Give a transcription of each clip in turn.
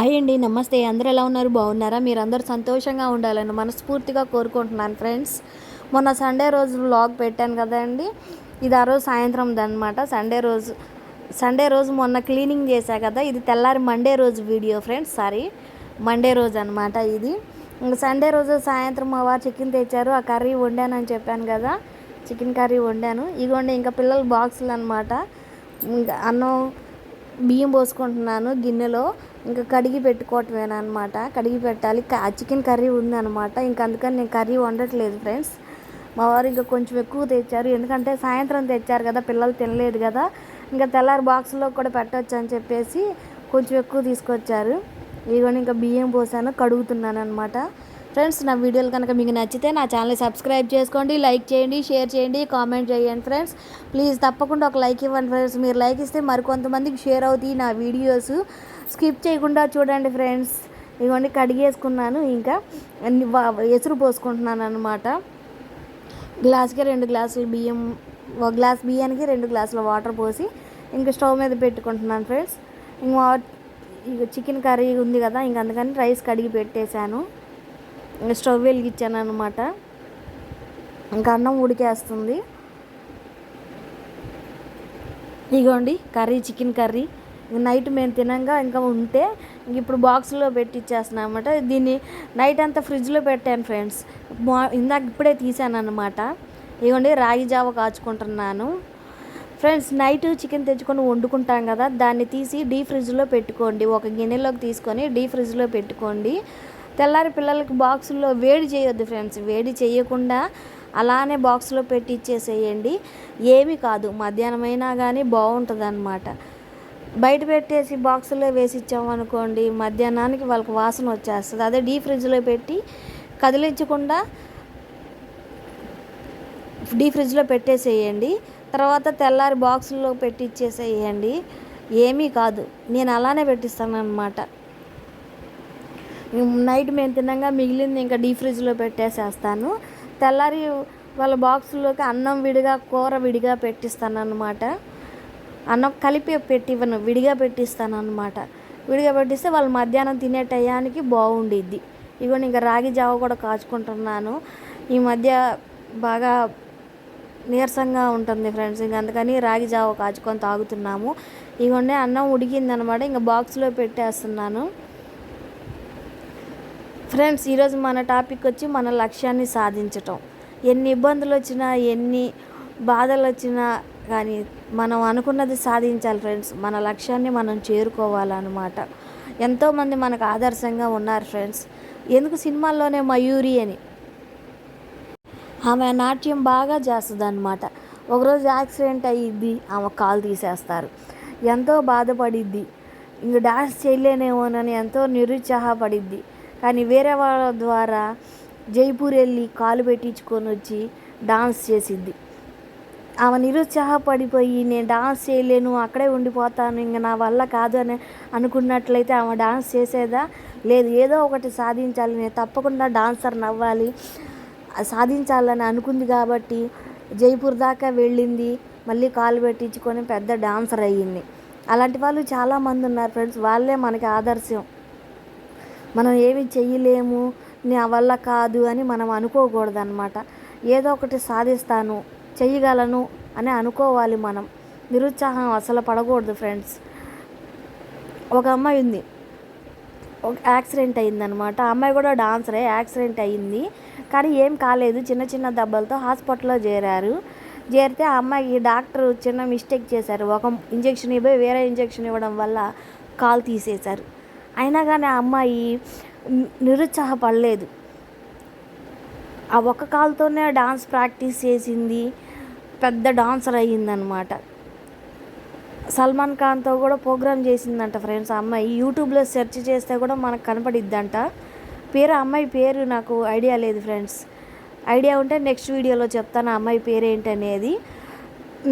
Hi అండి నమస్తే. అందరూ ఎలా ఉన్నారు? బాగున్నారా? మీరు అందరూ సంతోషంగా ఉండాలని మనస్ఫూర్తిగా కోరుకుంటున్నాను ఫ్రెండ్స్. మొన్న సండే రోజు వ్లాగ్ పెట్టాను కదండి ఇది ఆ రోజు సాయంత్రం అనమాట సండే రోజు సండే రోజు మొన్న క్లీనింగ్ చేశా కదా. ఇది తెల్లారి మండే రోజు వీడియో ఫ్రెండ్స్ సారీ. మండే రోజు అనమాట ఇది. సండే రోజు సాయంత్రం మా వారు చికెన్ తెచ్చారు. ఆ కర్రీ వండానని చెప్పాను కదా. చికెన్ కర్రీ వండాను. ఇదిగోండి ఇంకా పిల్లల బాక్సులు అనమాట ఇంకా అన్నం బియ్యం పోసుకుంటున్నాను గిన్నెలో. ఇంకా కడిగి పెట్టుకోవటమేనమాట కడిగి పెట్టాలి. చికెన్ కర్రీ ఉందన్నమాట. ఇంకా అందుకని నేను కర్రీ వండట్లేదు ఫ్రెండ్స్. మా వారు ఇంకా కొంచెం ఎక్కువ తెచ్చారు. ఎందుకంటే సాయంత్రం తెచ్చారు కదా పిల్లలు తినలేదు కదా. ఇంకా తెల్లారి బాక్స్లో కూడా పెట్టవచ్చు అని చెప్పేసి కొంచెం ఎక్కువ తీసుకొచ్చారు. ఇదిగోని ఇంకా బియ్యం పోసాను కడుగుతున్నాను అనమాట ఫ్రెండ్స్ నా వీడియోలు కనుక మీకు నచ్చితే నా ఛానల్ సబ్స్క్రైబ్ చేసుకోండి లైక్ చేయండి షేర్ చేయండి కామెంట్ చేయండి ఫ్రెండ్స్. ప్లీజ్ తప్పకుండా ఒక లైక్ ఇవ్వండి ఫ్రెండ్స్. మీరు లైక్ ఇస్తే మరికొంతమందికి షేర్ అవుతాయి నా వీడియోస్. స్కిప్ చేయకుండా చూడండి ఫ్రెండ్స్. ఇవన్నీ కడిగేసుకున్నాను ఇంకా. అన్ని ఎసురు పోసుకుంటున్నాను అనమాట గ్లాస్కి రెండు గ్లాసులు బియ్యం ఒక గ్లాస్ బియ్యానికి రెండు గ్లాసుల వాటర్ పోసి ఇంకా స్టవ్ మీద పెట్టుకుంటున్నాను ఫ్రెండ్స్. ఇంకా ఇక చికెన్ కర్రీ ఉంది కదా ఇంక అందుకని రైస్ కడిగి పెట్టేశాను. ఇంకా స్టవ్ వెలిగించాను అనమాట ఇంకా అన్నం ఉడికేస్తుంది. ఇగోండి కర్రీ చికెన్ కర్రీ. నైట్ మేము తినంగా ఇంకా ఉంటే ఇప్పుడు బాక్స్లో పెట్టి ఇచ్చేస్తున్నాను అనమాట దీన్ని నైట్ అంతా ఫ్రిడ్జ్లో పెట్టాను ఫ్రెండ్స్. ఇందాక ఇప్పుడే తీసాను అనమాట ఇగోండి రాగి జావ కాచుకుంటున్నాను. ఫ్రెండ్స్ నైట్ చికెన్ తెచ్చుకొని వండుకుంటాం కదా దాన్ని తీసి డీ ఫ్రిడ్జ్లో పెట్టుకోండి. ఒక గిన్నెలోకి తీసుకొని డీ ఫ్రిడ్జ్లో పెట్టుకోండి. తెల్లారి పిల్లలకి బాక్సుల్లో వేడి చేయొద్దు ఫ్రెండ్స్. వేడి చేయకుండా అలానే బాక్స్లో పెట్టి ఇచ్చేసేయండి ఏమీ కాదు మధ్యాహ్నం అయినా కానీ బాగుంటుంది అనమాట బయట పెట్టేసి బాక్సులో వేసి ఇచ్చామనుకోండి మధ్యాహ్నానికి వాళ్ళకి వాసన వచ్చేస్తుంది. అదే డీ ఫ్రిడ్జ్లో పెట్టి కదిలించకుండా డీ ఫ్రిడ్జ్లో పెట్టేసేయండి. తర్వాత తెల్లారి బాక్సుల్లో పెట్టి ఇచ్చేసేయండి. ఏమీ కాదు. నేను అలానే పెట్టిస్తాను నైట్ మేము తినంగా మిగిలింది ఇంకా డీ ఫ్రిడ్జ్లో పెట్టేసేస్తాను. తెల్లారి వాళ్ళ బాక్సుల్లోకి అన్నం విడిగా కూర విడిగా పెట్టిస్తాను అన్నమాట అన్నం కలిపి పెట్టివ్వను విడిగా పెట్టిస్తాను అనమాట విడిగా పెట్టిస్తే వాళ్ళు మధ్యాహ్నం తినే టయానికి బాగుండిద్ది. ఇగోని ఇంకా రాగి జావ కూడా కాచుకుంటున్నాను. ఈ మధ్య బాగా నీరసంగా ఉంటుంది ఫ్రెండ్స్ ఇంక అందుకని రాగి జావ కాచుకొని తాగుతున్నాము. ఇగోండి అన్నం ఉడికిందనమాట ఇంకా బాక్స్లో పెట్టేస్తున్నాను. ఫ్రెండ్స్ ఈరోజు మన టాపిక్ వచ్చి మన లక్ష్యాన్ని సాధించటం. ఎన్ని ఇబ్బందులు వచ్చినా ఎన్ని బాధలు వచ్చినా కానీ మనం అనుకున్నది సాధించాలి ఫ్రెండ్స్. మన లక్ష్యాన్ని మనం చేరుకోవాలన్నమాట. ఎంతోమంది మనకు ఆదర్శంగా ఉన్నారు ఫ్రెండ్స్. ఎందుకు సినిమాల్లోనే మయూరి అని? ఆమె నాట్యం బాగా చేస్తుంది అనమాట ఒకరోజు యాక్సిడెంట్ అయ్యిద్ది ఆమె కాలు తీసేస్తారు. ఎంతో బాధపడిద్ది. ఇంక డాన్స్ చేయలేనేమోనని ఎంతో నిరుత్సాహపడిద్ది. కానీ వేరే వాళ్ళ ద్వారా జైపూర్ వెళ్ళి కాలు పెట్టించుకొని వచ్చి డాన్స్ చేసిద్ది. ఆమె నిరుత్సాహపడిపోయి నేను డాన్స్ చేయలేను అక్కడే ఉండిపోతాను ఇంక నా వల్ల కాదు అని అనుకున్నట్లయితే ఆమె డాన్స్ చేసేదా? లేదు ఏదో ఒకటి సాధించాలి. నేను తప్పకుండా డాన్సర్ నవ్వాలి సాధించాలని అనుకుంది కాబట్టి జైపూర్ దాకా వెళ్ళింది. మళ్ళీ కాలు పెట్టించుకొని పెద్ద డాన్సర్ అయ్యింది. అలాంటి వాళ్ళు చాలామంది ఉన్నారు ఫ్రెండ్స్. వాళ్ళే మనకి ఆదర్శం. మనం ఏమి చెయ్యలేము నా వల్ల కాదు అని మనం అనుకోకూడదు అనమాట ఏదో ఒకటి సాధిస్తాను. చేయగలను అని అనుకోవాలి మనం. నిరుత్సాహం అసలు పడకూడదు ఫ్రెండ్స్. ఒక అమ్మాయి ఉంది. ఒక యాక్సిడెంట్ అయిందనమాట. అమ్మాయి కూడా డాన్సరే యాక్సిడెంట్ అయ్యింది కానీ ఏం కాలేదు. చిన్న చిన్న దెబ్బలతో హాస్పిటల్లో చేరారు. చేరితే ఆ అమ్మాయి డాక్టర్ చిన్న మిస్టేక్ చేశారు. ఒక ఇంజెక్షన్ ఇవ్వే వేరే ఇంజెక్షన్ ఇవ్వడం వల్ల కాలు తీసేశారు. అయినా కానీ ఆ అమ్మాయి నిరుత్సాహపడలేదు. ఆ ఒక్క కాలుతోనే డాన్స్ ప్రాక్టీస్ చేసింది. పెద్ద డాన్సర్ అయ్యిందనమాట సల్మాన్ ఖాన్తో కూడా ప్రోగ్రామ్ చేసిందంట ఫ్రెండ్స్. అమ్మాయి యూట్యూబ్లో సెర్చ్ చేస్తే కూడా మనకు కనపడిద్దంట. పేరు ఆ అమ్మాయి పేరు నాకు ఐడియా లేదు ఫ్రెండ్స్. ఐడియా ఉంటే నెక్స్ట్ వీడియోలో చెప్తాను ఆ అమ్మాయి పేరు ఏంటనేది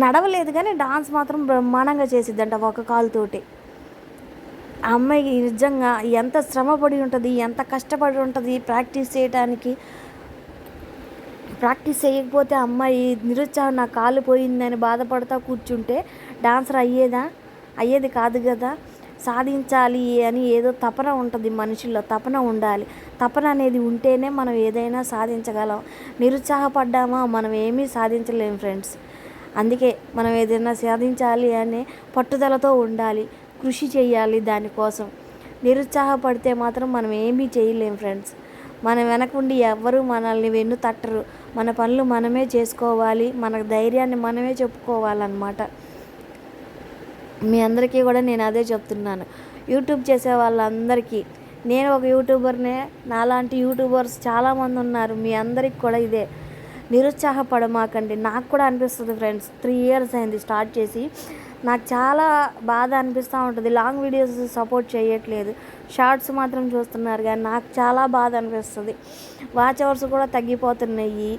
నడవలేదు కానీ డాన్స్ మాత్రం బ్రహ్మాండంగా చేసిద్దంట ఒక కాలుతోటి. ఆ అమ్మాయికి నిజంగా ఎంత శ్రమపడి ఉంటుంది ఎంత కష్టపడి ఉంటుంది ప్రాక్టీస్ చేయడానికి ప్రాక్టీస్ చేయకపోతే అమ్మాయి నిరుత్సాహం నా కాలు పోయిందని బాధపడతా కూర్చుంటే డాన్సర్ అయ్యేదా? అయ్యేది కాదు కదా. సాధించాలి అని ఏదో తపన ఉంటుంది మనుషుల్లో తపన ఉండాలి. తపన అనేది ఉంటేనే మనం ఏదైనా సాధించగలం. నిరుత్సాహపడ్డామా? మనం ఏమీ సాధించలేం ఫ్రెండ్స్. అందుకే మనం ఏదైనా సాధించాలి అనే పట్టుదలతో ఉండాలి. కృషి చేయాలి దానికోసం. నిరుత్సాహపడితే మాత్రం మనం ఏమీ చేయలేం ఫ్రెండ్స్. మన వెనకుండి ఎవ్వరూ మనల్ని వెన్ను తట్టరు. మన పనులు మనమే చేసుకోవాలి. మన ధైర్యాన్ని మనమే చెప్పుకోవాలన్నమాట. మీ అందరికీ కూడా నేను అదే చెప్తున్నాను. యూట్యూబ్ చేసే వాళ్ళందరికీ నేను ఒక యూట్యూబర్నే నాలాంటి యూట్యూబర్స్ చాలామంది ఉన్నారు. మీ అందరికి కూడా ఇదే. నిరుత్సాహపడమాకండి. నాకు కూడా అనిపిస్తుంది ఫ్రెండ్స్. త్రీ ఇయర్స్ అయింది స్టార్ట్ చేసి. నాకు చాలా బాధ అనిపిస్తూ ఉంటుంది. లాంగ్ వీడియోస్ సపోర్ట్ చేయట్లేదు. షార్ట్స్ మాత్రం చూస్తున్నారు కానీ నాకు చాలా బాధ అనిపిస్తుంది. వాచ్ అవర్స్ కూడా తగ్గిపోతున్నాయి.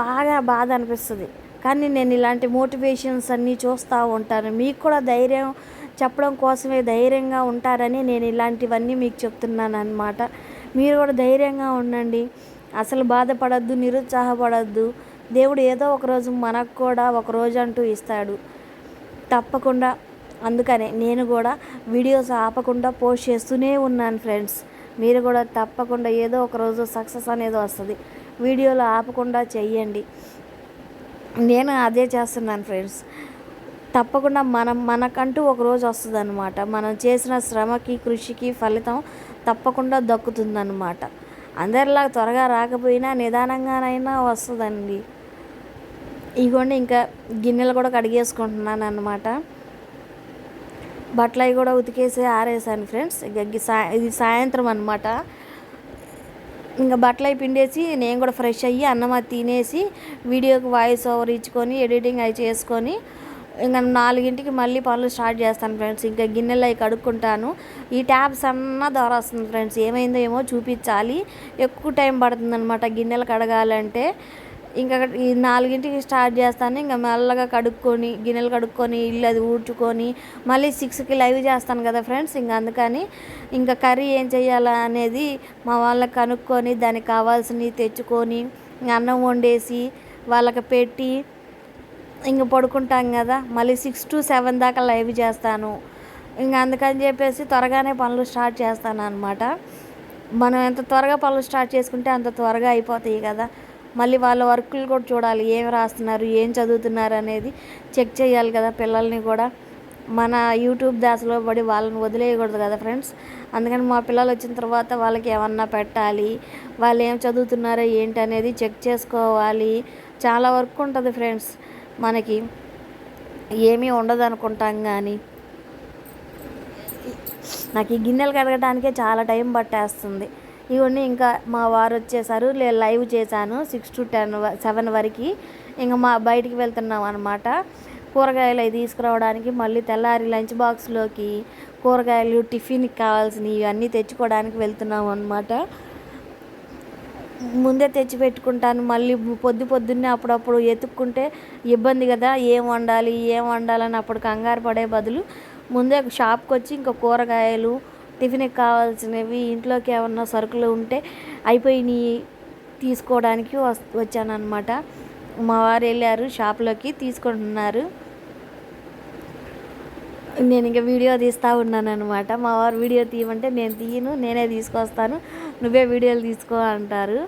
బాగా బాధ అనిపిస్తుంది. కానీ నేను ఇలాంటి మోటివేషన్స్ అన్నీ చూస్తూ ఉంటాను. మీకు కూడా ధైర్యం చెప్పడం కోసమే ధైర్యంగా ఉంటారని నేను ఇలాంటివన్నీ మీకు చెప్తున్నాను అనమాట మీరు కూడా ధైర్యంగా ఉండండి. అసలు బాధపడద్దు నిరుత్సాహపడద్దు. దేవుడు ఏదో ఒకరోజు మనకు కూడా ఒక రోజు అంటూ ఇస్తాడు. తప్పకుండా. అందుకనే నేను కూడా వీడియోస్ ఆపకుండా పోస్ట్ చేస్తూనే ఉన్నాను ఫ్రెండ్స్. మీరు కూడా తప్పకుండా ఏదో ఒక రోజు సక్సెస్ అనేది వస్తుంది. వీడియోలు ఆపకుండా చెయ్యండి. నేను అదే చేస్తున్నాను ఫ్రెండ్స్. తప్పకుండా మనం మనకంటూ ఒక రోజు వస్తుంది అనమాట మనం చేసిన శ్రమకి కృషికి ఫలితం తప్పకుండా దక్కుతుందన్నమాట. అందరిలా త్వరగా రాకపోయినా నిదానంగానైనా వస్తుందండి. ఇగోండి ఇంకా గిన్నెలు కూడా కడిగేసుకుంటున్నాను అనమాట బట్టలు అవి కూడా ఉతికేసి ఆరేసాను ఫ్రెండ్స్. ఇక ఇది సాయంత్రం అనమాట ఇంకా బట్టలు అవి పిండేసి నేను కూడా ఫ్రెష్ అయ్యి అన్నం అది తినేసి వీడియోకి వాయిస్ ఓవర్ ఇచ్చుకొని ఎడిటింగ్ అవి చేసుకొని ఇంకా నాలుగింటికి మళ్ళీ పనులు స్టార్ట్ చేస్తాను ఫ్రెండ్స్. ఇంకా గిన్నెలు అవి కడుక్కుంటాను. ఈ ట్యాబ్స్ అన్నా ద్వారా వస్తుంది ఫ్రెండ్స్. ఏమైందో ఏమో చూపించాలి. ఎక్కువ టైం పడుతుందన్నమాట గిన్నెలు కడగాలంటే. ఇంకా ఈ నాలుగింటికి స్టార్ట్ చేస్తాను. ఇంకా మెల్లగా కడుక్కొని గిన్నెలు కడుక్కొని ఇల్లు అది ఊడ్చుకొని మళ్ళీ సిక్స్కి లైవ్ చేస్తాను కదా ఫ్రెండ్స్. ఇంకా అందుకని ఇంకా కర్రీ ఏం చేయాలా అనేది మా వాళ్ళకి కనుక్కొని దానికి కావాల్సినవి తెచ్చుకొని అన్నం వండేసి వాళ్ళకి పెట్టి ఇంక పడుకుంటాం కదా. మళ్ళీ సిక్స్ టు సెవెన్ దాకా లైవ్ చేస్తాను. ఇంకా అందుకని చెప్పేసి త్వరగానే పనులు స్టార్ట్ చేస్తాను అనమాట మనం ఎంత త్వరగా పనులు స్టార్ట్ చేసుకుంటే అంత త్వరగా అయిపోతాయి కదా. మళ్ళీ వాళ్ళ వర్కులు కూడా చూడాలి. ఏం రాస్తున్నారు ఏం చదువుతున్నారు అనేది చెక్ చేయాలి కదా పిల్లల్ని కూడా. మన యూట్యూబ్ దాసలో పడి వాళ్ళని వదిలేయకూడదు కదా ఫ్రెండ్స్. అందుకని మా పిల్లలు వచ్చిన తర్వాత వాళ్ళకి ఏమన్నా పెట్టాలి వాళ్ళు ఏం చదువుతున్నారో ఏంటి అనేది చెక్ చేసుకోవాలి. చాలా వర్క్ ఉంటుంది ఫ్రెండ్స్ మనకి. ఏమీ ఉండదు అనుకుంటాం కానీ. నాకు ఈ గిన్నెలు కడగడానికే చాలా టైం పట్టేస్తుంది. ఇవన్నీ ఇంకా మా వారు వచ్చేసారు లైవ్ చేశాను సిక్స్ టు టెన్ సెవెన్ వరకు. ఇంకా మా బయటికి వెళ్తున్నాం అనమాట కూరగాయలు అవి తీసుకురావడానికి మళ్ళీ తెల్లారి లంచ్ బాక్స్లోకి కూరగాయలు టిఫిన్కి కావాల్సినవి ఇవన్నీ తెచ్చుకోవడానికి వెళ్తున్నాం అనమాట ముందే తెచ్చి పెట్టుకుంటాను. మళ్ళీ పొద్దు పొద్దున్నే అప్పుడప్పుడు ఎత్తుక్కుంటే ఇబ్బంది కదా ఏం వండాలి ఏం వండాలని అప్పుడు కంగారు పడే బదులు ముందే షాప్కి వచ్చి ఇంకా కూరగాయలు టిఫిన్కి కావాల్సినవి ఇంట్లోకి ఏమన్నా సరుకులు ఉంటే అయిపోయినాయి తీసుకోవడానికి వచ్చానమాట మా వారు వెళ్ళారు షాప్లోకి తీసుకుంటున్నారు. నేను ఇంకా వీడియో తీస్తూ ఉన్నాను అనమాట మా వారు వీడియో తీయమంటే నేను తీయను నేనే తీసుకొస్తాను నువ్వే వీడియోలు తీసుకో అంటారు.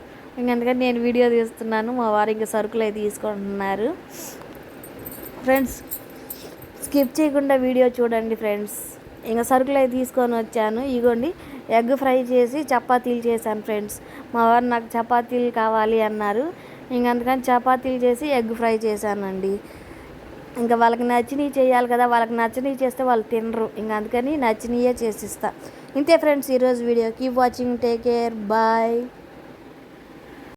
అందుకని నేను వీడియో తీస్తున్నాను మా వారు ఇంకా సరుకులు అయితే తీసుకుంటున్నారు. ఫ్రెండ్స్ స్కిప్ చేయకుండా వీడియో చూడండి ఫ్రెండ్స్. ఇంకా సరుకులు అయితే తీసుకొని వచ్చాను. ఇగోండి ఎగ్ ఫ్రై చేసి చపాతీలు చేశాను ఫ్రెండ్స్. మా వారు నాకు చపాతీలు కావాలి అన్నారు. ఇంక అందుకని చపాతీలు చేసి ఎగ్ ఫ్రై చేశానండి. ఇంకా వాళ్ళకి నచ్చినవి చేయాలి కదా వాళ్ళకి నచ్చినవి చేస్తే వాళ్ళు తినరు. ఇంకా అందుకని నచ్చినయే చేసిస్తా. ఇంతే ఫ్రెండ్స్ ఈరోజు video keep watching take care bye